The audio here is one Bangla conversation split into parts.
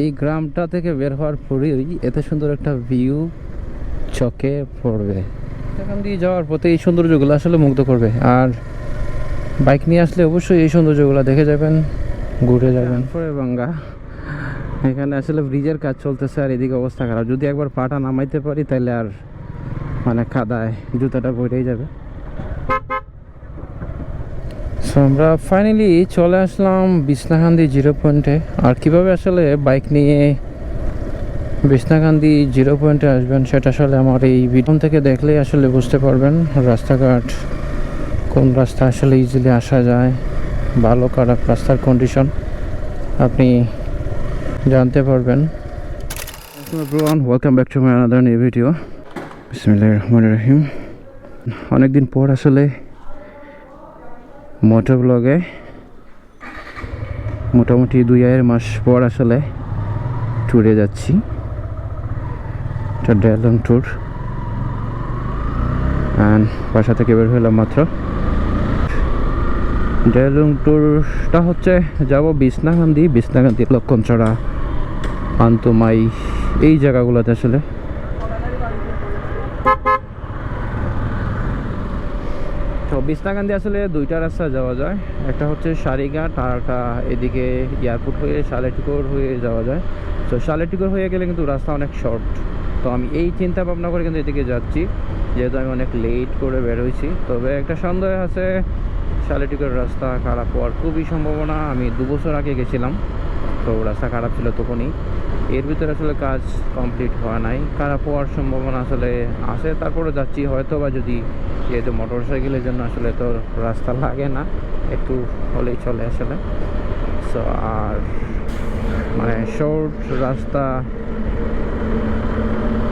এই গ্রামটা থেকে বের হওয়ার পরেই এত সুন্দর একটা ভিউ চকে পড়বে। এখান দিয়ে যাওয়ার পথে এই সৌন্দর্যগুলো আসলে মুগ্ধ করবে। আর বাইক নিয়ে আসলে অবশ্যই এই সৌন্দর্যগুলো দেখে যাবেন, ঘুরে যাবেন। পরে বাঙ্গা এখানে আসলে ব্রিজের কাজ চলতেছে আর এদিকে অবস্থা খারাপ। যদি একবার পাটা নামাইতে পারি তাহলে আর মানে কাদায় জুতাটা বইটাই যাবে। সো আমরা ফাইনালি চলে আসলাম বিছনাকান্দি জিরো পয়েন্টে আর কীভাবে আসলে বাইক নিয়ে বিছনাকান্দি জিরো পয়েন্টে আসবেন সেটা আসলে আমার এই ভিডিও থেকে দেখলেই আসলে বুঝতে পারবেন রাস্তাঘাট কোন রাস্তা আসলে ইজিলি আসা যায়, ভালো খারাপ রাস্তার কন্ডিশন আপনি জানতে পারবেন। Welcome back to my another new video বিসমিল্লাহির রহমানির রহিম। অনেকদিন পর আসলে মোটর ব্লগে মোটামুটি দুই আড়াই মাস পর আসলে ট্যুরে যাচ্ছি। এটা ডেলং ট্যুর বাসা থেকে বের হলাম মাত্র। ডেলং ট্যুরটা হচ্ছে যাব বিছনাকান্দি বিছনাকান্দি লক্ষণছড়া পান্তুমাই, এই জায়গাগুলোতে আসলে। তো বিছনাকান্দি আসলে দুইটা রাস্তা যাওয়া যায়। একটা হচ্ছে সারিঘাট আর একটা এদিকে এয়ারপোর্ট হয়ে সালেটিকোর হয়ে যাওয়া যায়। তো সালেটিকোর হয়ে গেলে কিন্তু রাস্তা অনেক শর্ট তো আমি এই চিন্তা ভাবনা করে কিন্তু এদিকে যাচ্ছি, যেহেতু আমি অনেক লেট করে বের হয়েছি। তবে একটা সন্দেহ আছে সালেটিকোর রাস্তা খারাপ হওয়ার খুবই সম্ভাবনা। আমি দু বছর আগে গেছিলাম। তো রাস্তা খারাপ ছিল তখনই। এর ভিতরে আসলে কাজ কমপ্লিট হওয়া নাই। খারাপ হওয়ার সম্ভাবনা আসলে আছে তারপরে যাচ্ছি। হয়তো বা যদি যেহেতু মোটর সাইকেলের জন্য আসলে তো রাস্তা লাগে না, একটু হলেই চলে আসলে। সো আর মানে শর্ট রাস্তা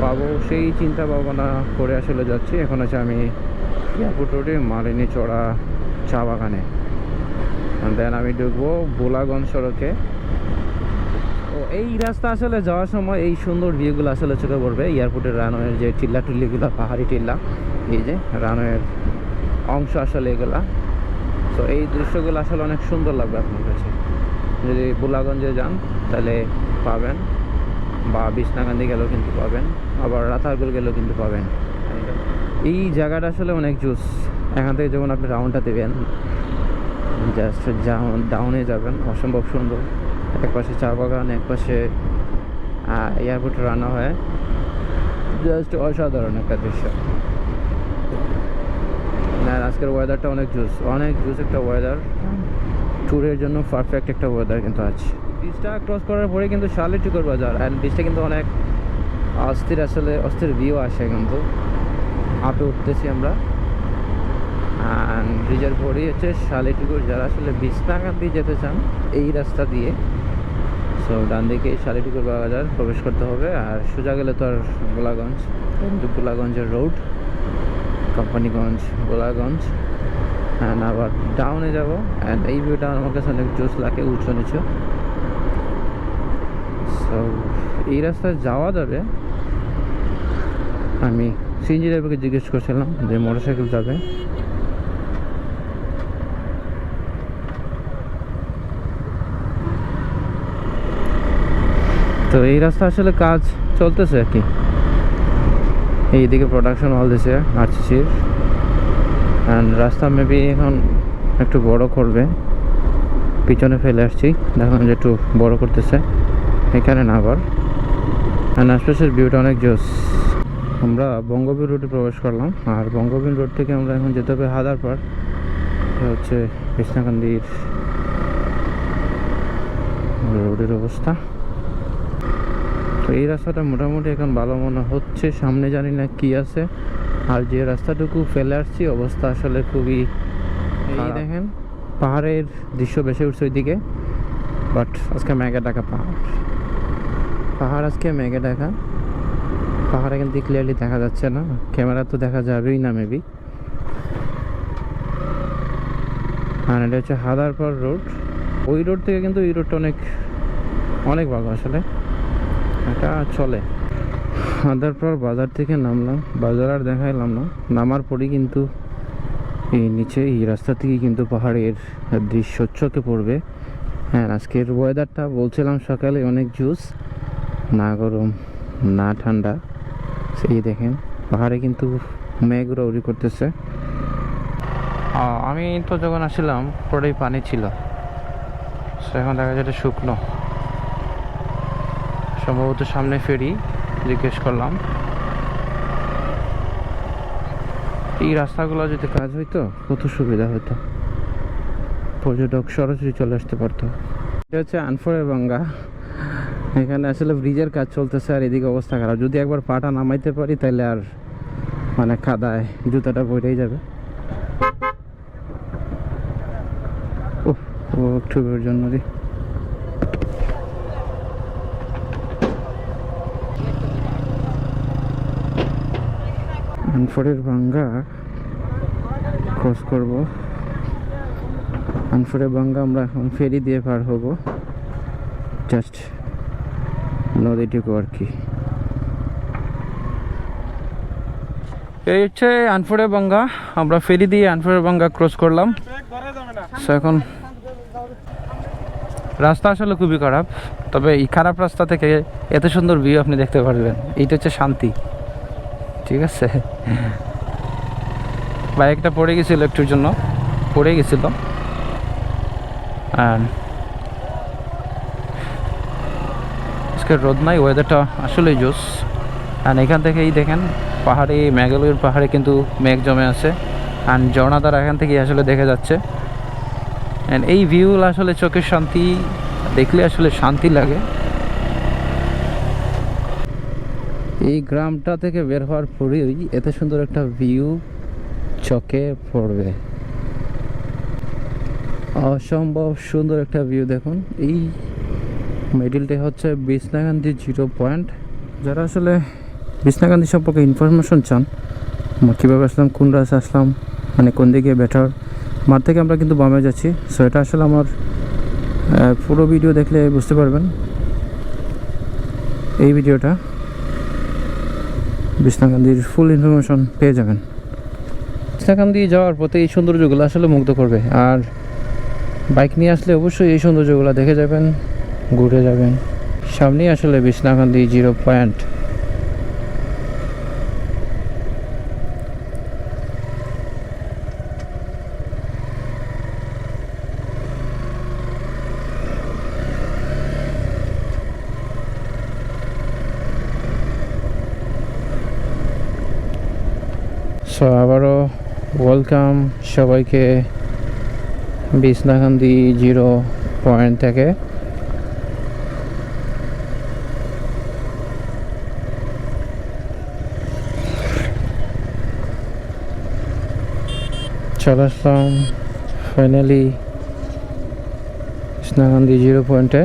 পাবো, সেই চিন্তা ভাবনা করে আসলে যাচ্ছি। এখন আছে আমি এয়ারপোর্ট রোডে মালিনী চড়া চা বাগানে। দেন আমি ঢুকবো বোলাগঞ্জ সড়কে। ও, এই রাস্তা আসলে যাওয়ার সময় এই সুন্দর ভিউগুলো আসলে চোখে পড়বে। এয়ারপোর্টের রানওয়ের যে টিল্লা টুল্লিগুলো, পাহাড়ি টিল্লা, এই যে রানওয়ের অংশ আসলে এগুলা। তো এই দৃশ্যগুলো আসলে অনেক সুন্দর লাগবে আপনার কাছে। যদি বুলাগঞ্জে যান, তাহলে পাবেন। বা বিছনাকান্দি গেলেও কিন্তু পাবেন। আবার রাতারগুল গেলেও কিন্তু পাবেন। এই জায়গাটা আসলে অনেক জুস। এখান থেকে যখন আপনি রাউন্ডটা দেবেন জাস্ট ডাউনে যাবেন, অসম্ভব সুন্দর। এক পাশে চা বাগান এক পাশে এয়ারপোর্ট রান্না হয়। জাস্ট অসাধারণ একটা দৃশ্য। না আজকের ওয়েদারটা অনেক জুস অনেক জুস একটা ওয়েদার ট্যুরের জন্য পারফেক্ট একটা ওয়েদার কিন্তু আছে। ব্রিজটা ক্রস করার পরে কিন্তু শালিটুকুর বাজার অ্যান্ড ব্রিজটা কিন্তু অনেক অস্থির আসলে অস্থির ভিউ আসে কিন্তু। আপে উঠতেছি আমরা। ব্রিজের পরেই হচ্ছে শালিটুকুর যারা আসলে বিছনাকান্দি যেতে চান, এই রাস্তা দিয়ে সো ডান দিকে শালিটুকুর বাজার প্রবেশ করতে হবে আর সোজা গেলে তো আর গোলাগঞ্জ গোলাগঞ্জের রোড কোম্পানিগঞ্জ, গোলাগঞ্জ অ্যান্ড আবার ডাউনে যাব অ্যান্ড এই ভিউটা আমার কাছে অনেক জোস লাগে, উঁচু নিচু। সো এই রাস্তায় যাওয়া যাবে। আমি সিএনজি ড্রাইভারকে জিজ্ঞেস করছিলাম যে মোটরসাইকেল যাবে। তো এই রাস্তা আসলে কাজ চলতেছে আর কি। এইদিকে প্রোডাকশন হল দিছে আরসিসির। অ্যান্ড রাস্তা মেবি এখন একটু বড় করবে। পিছনে ফেলে আসছি। দেখলাম যে একটু বড় করতেছে। এখানে না আবার। অ্যান্ড আশপাশের ভিউটা অনেক জোস। আমরা বঙ্গবীর রোডে প্রবেশ করলাম। আর বঙ্গবীর রোড থেকে আমরা এখন যেতে হবে হাদারপাড় হচ্ছে কৃষ্ণাকান্দির রোডের অবস্থা। এই রাস্তাটা মোটামুটি এখন ভালো মনে হচ্ছে সামনে জানি না কি আছে। আর যে রাস্তাটুকু ফেলে আসছি অবস্থা আসলে খুবই এই দেখেন পাহাড়ের দৃশ্য বেশি উঠছে ওইদিকে বাট আজকে মেঘা ডাকা পাহাড়। পাহাড় আজকে মেঘে ডাকা পাহাড়ে কিন্তু ক্লিয়ারলি দেখা যাচ্ছে না ক্যামেরা তো দেখা যাবেই না মেবি আর এটা হচ্ছে হাদারপার রোড ওই রোড থেকে কিন্তু এই রোডটা অনেক অনেক ভালো আসলে। এটা চলে। হাদারপার বাজার থেকে নামলাম। বাজার আর দেখাইলাম না। নামার পরই কিন্তু এই নিচে, এই রাস্তা থেকে কিন্তু পাহাড়ের দৃশ্য চোখে পড়বে। হ্যাঁ আজকের ওয়েদারটা বলছিলাম সকালে অনেক জুস না গরম, না ঠান্ডা। সেই দেখেন, পাহাড়ে কিন্তু মেঘ উড়ি করতেছে। আমি তো যখন আসলাম পুরোটাই পানি ছিল। এখন দেখা যাচ্ছে শুকনো। সম্ভবত সামনে ফেরি, জিজ্ঞেস করলাম। এই রাস্তাগুলো যদি কাজ হইতো, কত সুবিধা হতো পর্যটক সরাসরি চলে আসতে পারতো। এটা হচ্ছে আনফরে বাঙ্গা এখানে আসলে ব্রিজের কাজ চলতেছে আর এদিকে অবস্থা খারাপ। যদি একবার পাটা নামাইতে পারি তাহলে আর মানে কাদায় জুতাটা পড়েই যাবে। ও একটু জন্য রে আনফরের বাঙ্গা ক্রস করব। আনফোরের বাঙ্গা আমরা এখন ফেরি দিয়ে পার হব। জাস্ট নদীটুকু আর কি। এই হচ্ছে আনফরে বাঙ্গা আমরা ফেরি দিয়ে আনফরে বাঙ্গা ক্রস করলাম। এখন রাস্তা আসলে খুবই খারাপ। তবে এই খারাপ রাস্তা থেকে এত সুন্দর ভিউ আপনি দেখতে পারবেন। এইটা হচ্ছে শান্তি। ঠিক আছে। বাইকটা পড়ে গেছিল একটুর জন্য। পড়ে গেছিল। আর আজকে রোদ নাই ওয়েদারটা আসলেই জোস আর এখান থেকেই দেখেন, পাহাড়ে, মেঘালয়ের পাহাড়ে কিন্তু মেঘ জমে আছে। আর ঝর্ণাধারা এখান থেকেই আসলে দেখা যাচ্ছে। অ্যান্ড এই ভিউ আসলে চোখের শান্তি, দেখলে আসলে শান্তি লাগে। এই গ্রামটা থেকে বের হওয়ার পরেই এত সুন্দর একটা ভিউ চকে পড়বে। অসম্ভব সুন্দর একটা ভিউ দেখুন। এই মিডিলটা হচ্ছে বিষ্ণাগান্ধী জিরো পয়েন্ট যারা আসলে বিষ্ণাগান্ধী সম্পর্কে ইনফরমেশন চান কীভাবে আসলাম, কোন রাস্তা আসলাম মানে কোন দিকে বেটার মার থেকে আমরা কিন্তু বামে যাচ্ছি। সো এটা আসলে আমার পুরো ভিডিও দেখলে বুঝতে পারবেন। এই ভিডিওটা বিষ্ণাকান্দির ফুল ইনফরমেশন পেয়ে যাবেন। বিষ্ণাকান্দি যাওয়ার পথে এই সৌন্দর্যগুলো আসলে মুগ্ধ করবে। আর বাইক নিয়ে আসলে অবশ্যই এই সৌন্দর্যগুলো দেখে যাবেন, ঘুরে যাবেন। সামনেই আসলে বিষ্ণাকান্দি জিরো পয়েন্ট সো আবারও ওয়েলকাম সবাইকে বিষ্ণাকান্দি জিরো পয়েন্ট থেকে। চলে আসলাম ফাইনালি কৃষ্ণাকান্দি জিরো পয়েন্টে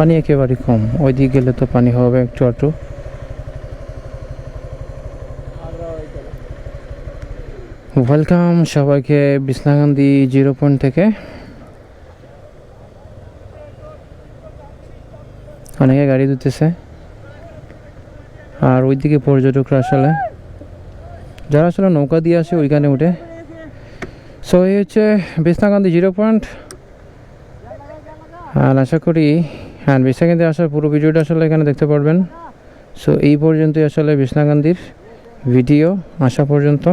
পানি একেবারে কম। ওই দিকে গেলে তো পানি হবে একটু একটু ওয়েলকাম সবাইকে বিষ্ণাকান্দি জিরো পয়েন্ট থেকে। অনেকে গাড়ি দিতেছে আর ওইদিকে পর্যটকরা আসলে, যারা আসলে নৌকা দিয়ে আসে ওইখানে উঠে। সো এই হচ্ছে বিষ্ণাকান্দি জিরো পয়েন্ট। আর আশা করি হ্যাঁ বিশ্বাকান্দি আসার পুরো ভিডিওটা আসলে এখানে দেখতে পারবেন। সো এই পর্যন্তই আসলে বিষ্ণাকান্দির ভিডিও, আসা পর্যন্ত।